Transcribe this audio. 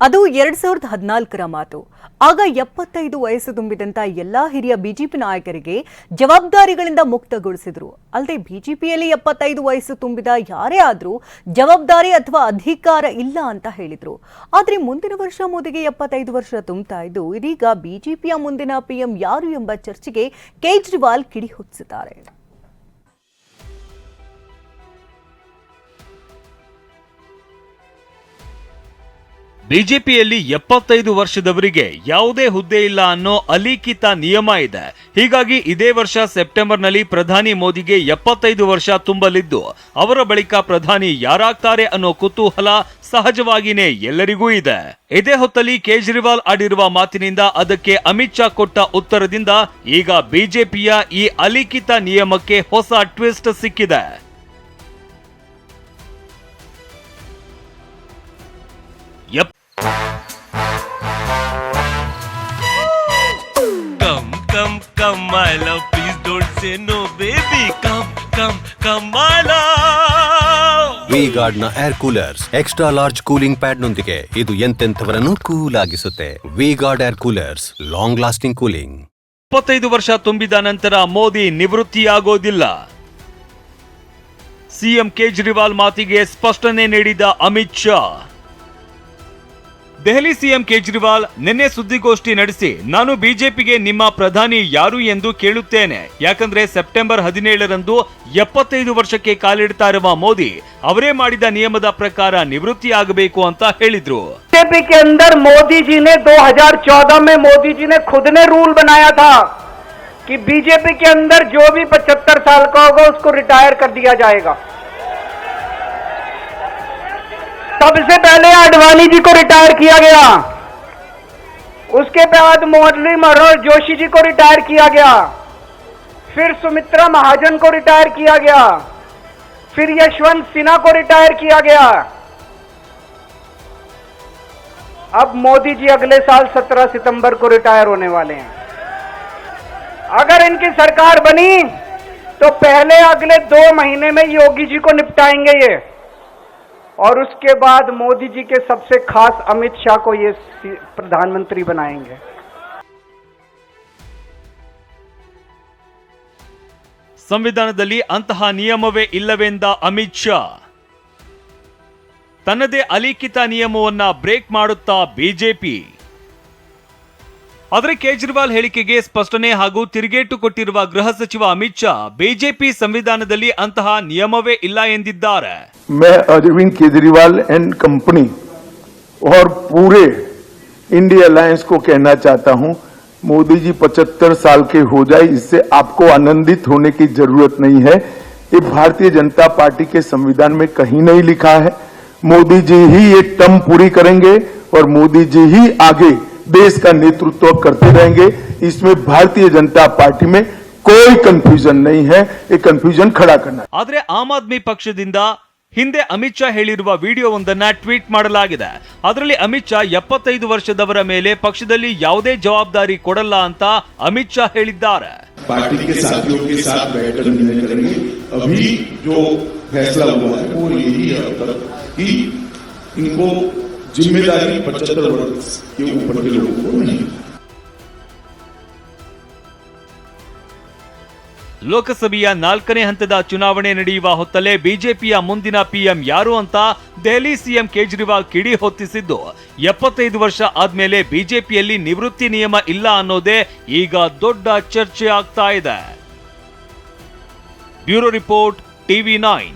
ಅದು ಎರಡ್ ಸಾವಿರದ ಹದಿನಾಲ್ಕರ ಮಾತು. ಆಗ ಎಪ್ಪತ್ತೈದು ವಯಸ್ಸು ತುಂಬಿದಂತ ಎಲ್ಲಾ ಹಿರಿಯ ಬಿಜೆಪಿ ನಾಯಕರಿಗೆ ಜವಾಬ್ದಾರಿಗಳಿಂದ ಮುಕ್ತಗೊಳಿಸಿದ್ರು. ಅಲ್ಲದೆ ಬಿಜೆಪಿಯಲ್ಲಿ ಎಪ್ಪತ್ತೈದು ವಯಸ್ಸು ತುಂಬಿದ ಯಾರೇ ಆದರೂ ಜವಾಬ್ದಾರಿ ಅಥವಾ ಅಧಿಕಾರ ಇಲ್ಲ ಅಂತ ಹೇಳಿದ್ರು. ಆದರೆ ಮುಂದಿನ ವರ್ಷ ಮೋದಿಗೆ ಎಪ್ಪತ್ತೈದು ವರ್ಷ ತುಂಬ್ತಾ ಇದ್ದು, ಇದೀಗ ಬಿಜೆಪಿಯ ಮುಂದಿನ ಪಿಎಂ ಯಾರು ಎಂಬ ಚರ್ಚೆಗೆ ಕೇಜ್ರಿವಾಲ್ ಕಿಡಿ ಹೊತ್ತಿಸಿದ್ದಾರೆ. ಬಿಜೆಪಿಯಲ್ಲಿ ಎಪ್ಪತ್ತೈದು ವರ್ಷದವರಿಗೆ ಯಾವುದೇ ಹುದ್ದೆ ಇಲ್ಲ ಅನ್ನೋ ಅಲಿಖಿತ ನಿಯಮ ಇದೆ. ಹೀಗಾಗಿ ಇದೇ ವರ್ಷ ಸೆಪ್ಟೆಂಬರ್ನಲ್ಲಿ ಪ್ರಧಾನಿ ಮೋದಿಗೆ ಎಪ್ಪತ್ತೈದು ವರ್ಷ ತುಂಬಲಿದ್ದು, ಅವರ ಬಳಿಕ ಪ್ರಧಾನಿ ಯಾರಾಗ್ತಾರೆ ಅನ್ನೋ ಕುತೂಹಲ ಸಹಜವಾಗಿನೇ ಎಲ್ಲರಿಗೂ ಇದೆ. ಇದೇ ಹೊತ್ತಲ್ಲಿ ಕೇಜ್ರಿವಾಲ್ ಆಡಿರುವ ಮಾತಿನಿಂದ ಅದಕ್ಕೆ ಅಮಿತ್ ಶಾ ಕೊಟ್ಟ ಉತ್ತರದಿಂದ ಈಗ ಬಿಜೆಪಿಯ ಈ ಅಲಿಖಿತ ನಿಯಮಕ್ಕೆ ಹೊಸ ಟ್ವಿಸ್ಟ್ ಸಿಕ್ಕಿದೆ. Don't say no, baby. Come, come, come, my love. V ಗಾರ್ಡ್ನ air coolers extra large cooling pad ನೊಂದಿಗೆ ಇದು ಎಂತೆಂಥವರನ್ನು cool ಆಗಿಸುತ್ತೆ V guard air coolers long lasting cooling ಇಪ್ಪತ್ತೈದು ವರ್ಷ ತುಂಬಿದ ನಂತರ ಮೋದಿ ನಿವೃತ್ತಿಯಾಗೋದಿಲ್ಲ ಸಿಎಂ ಕೇಜ್ರಿವಾಲ್ ಮಾತಿಗೆ ಸ್ಪಷ್ಟನೆ ನೀಡಿದ ಅಮಿತ್ ಶಾ ದೆಹಲಿ ಸಿಎಂ ಕೇಜ್ರಿವಾಲ್ ನಿನ್ನೆ ಸುದ್ದಿಗೋಷ್ಠಿ ನಡೆಸಿ ನಾನು ಬಿಜೆಪಿಗೆ ನಿಮ್ಮ ಪ್ರಧಾನಿ ಯಾರು ಎಂದು ಕೇಳುತ್ತೇನೆ ಯಾಕಂದ್ರೆ ಸೆಪ್ಟೆಂಬರ್ ಹದಿನೇಳರಂದು ಎಪ್ಪತ್ತೈದು ವರ್ಷಕ್ಕೆ ಕಾಲಿಡ್ತಾ ಇರುವ ಮೋದಿ ಅವರೇ ಮಾಡಿದ ನಿಯಮದ ಪ್ರಕಾರ ನಿವೃತ್ತಿಯಾಗಬೇಕು ಅಂತ ಹೇಳಿದ್ರು बीजेपी के अंदर मोदी जी ने 2014 में मोदी जी ने खुद ने रूल बनाया था कि बीजेपी के अंदर जो भी 75 साल का होगा उसको रिटायर कर दिया जाएगा सबसे पहले आडवाणी जी को रिटायर किया गया। उसके बाद मुरली मनोहर जोशी जी को रिटायर किया गया। फिर सुमित्रा महाजन को रिटायर किया गया। फिर यशवंत सिन्हा को रिटायर किया गया। अब मोदी जी अगले साल 17 सितंबर को रिटायर होने वाले हैं। अगर इनकी सरकार बनी तो पहले अगले दो महीने में योगी जी को निपटाएँगे ये। और उसके बाद मोदी जी के सबसे खास अमित शाह को ये सी- प्रधानमंत्री बनाएंगे ಸಂವಿಧಾನದಲ್ಲಿ ಅಂತಹ ನಿಯಮವೇ ಇಲ್ಲವೆಂದ ಅಮಿತ್ ಶಾ ತನ್ನದೇ ಅಲಿಖಿತ ನಿಯಮವನ್ನ ಬ್ರೇಕ್ ಮಾಡುತ್ತಾ ಬಿಜೆಪಿ ಆದರೆ ಕೇಜ್ರಿವಾಲ್ ಹೇಳಿಕೆಗೆ ಸ್ಪಷ್ಟನೆ ಹಾಗೂ ತಿರುಗೇಟು ಕೊಟ್ಟಿರುವ ಗೃಹ ಸಚಿವ ಅಮಿತ್ ಶಾ ಬಿಜೆಪಿ ಸಂವಿಧಾನದಲ್ಲಿ ಅಂತಹ ನಿಯಮವೇ ಇಲ್ಲ ಎಂದಿದ್ದಾರೆ मैं अरविंद केजरीवाल एंड कंपनी और पूरे इंडिया अलायंस को कहना चाहता हूं मोदी जी 75 साल के हो जाए इससे आपको आनंदित होने की जरूरत नहीं है ये भारतीय जनता पार्टी के संविधान में कहीं नहीं लिखा है मोदी जी ही ये टर्म पूरी करेंगे और मोदी जी ही आगे देश का नेतृत्व करते रहेंगे इसमें भारतीय जनता पार्टी में कोई कंफ्यूजन नहीं है ये कंफ्यूजन खड़ा करना है। ಆದರೆ ಆಮ್ ಆದ್ಮಿ ಪಕ್ಷದಿಂದ ಹಿಂದೆ ಅಮಿತ್ ಶಾ ಹೇಳಿರುವ ವಿಡಿಯೋವೊಂದನ್ನ ಟ್ವೀಟ್ ಮಾಡಲಾಗಿದೆ ಅದರಲ್ಲಿ ಅಮಿತ್ ಶಾ ಎಪ್ಪತ್ತೈದು ವರ್ಷದವರ ಮೇಲೆ ಪಕ್ಷದಲ್ಲಿ ಯಾವುದೇ ಜವಾಬ್ದಾರಿ ಕೊಡಲ್ಲ ಅಂತ ಅಮಿತ್ ಶಾ ಹೇಳಿದ್ದಾರೆ पार्टी के साथियों के साथ बैठकर निर्णय करेंगे अभी जो फैसला हुआ है वो यही है अब तक कि इनको जिम्मेदारी पचहत्तर वर्ष के ऊपर के लोगों को नहीं है। ಲೋಕಸಭೆಯ ನಾಲ್ಕನೇ ಹಂತದ ಚುನಾವಣೆ ನಡೆಯುವ ಹೊತ್ತಲ್ಲೇ ಬಿಜೆಪಿಯ ಮುಂದಿನ ಪಿಎಂ ಯಾರು ಅಂತ ದೆಹಲಿ ಸಿಎಂ ಕೇಜ್ರಿವಾಲ್ ಕಿಡಿ ಹೊತ್ತಿಸಿದ್ದು ಎಪ್ಪತ್ತೈದು ವರ್ಷ ಆದ್ಮೇಲೆ ಬಿಜೆಪಿಯಲ್ಲಿ ನಿವೃತ್ತಿ ನಿಯಮ ಇಲ್ಲ ಅನ್ನೋದೇ ಈಗ ದೊಡ್ಡ ಚರ್ಚೆ ಆಗ್ತಾ ಇದೆ ಬ್ಯೂರೋ ರಿಪೋರ್ಟ್ ಟಿವಿ ನೈನ್